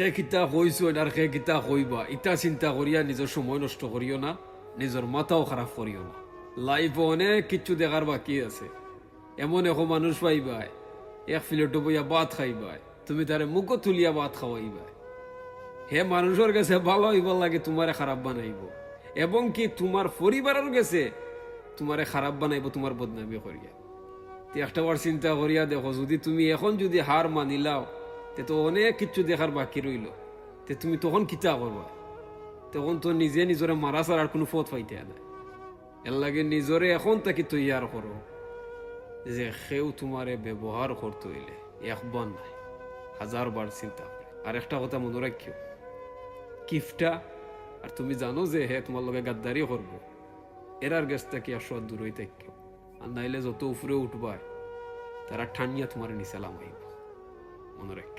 সে কিতা কইছো আর সে কিতা কইবা ইটা চিন্তা করিয়া নিজের সময় নষ্ট করিও না নিজের মাথাও খারাপ করিও না লাইফ অনেক কিছু দেখার বাকি আছে এমন এখন মানুষ পাইবাই এক প্লেট বইয়া ভাত খাইবাই তুমি তারে মুখও তুলিয়া ভাত খাওয়াইবাই হে মানুষের কাছে ভালো হইব লাগে তোমারে খারাপ বানাইব এবং কি তোমার পরিবারের কাছে তোমারে খারাপ বানাইব তোমার বদনামি করিয়া একটা বার চিন্তা করিয়া দেখো যদি তুমি এখন যদি হার মানিলাও তে তো অনেক কিছু দেখার বাকি রইল। তে তুমি তখন কিতা করবা? তখন তো নিজে নিজরে মারা ছাড়ার কোনো পথ পাইতে না। এর লাগে নিজরে এখন তাকে তৈয়ার করো যে সেও তোমারে ব্যবহার করতে হইলে একবার নাই, হাজার বার চিন্তা করে। আর একটা কথা মনে রাখিও কিফটা আর তুমি জানো যে হে তোমার লগে গাদ্দারি করব এরার গেছ থেকে আসো আর দূরই থাকিও। আর নাইলে যত উপরে উঠবায় তারা ঠান্ডিয়া তোমার নিচে লামাইব। মনে রাখ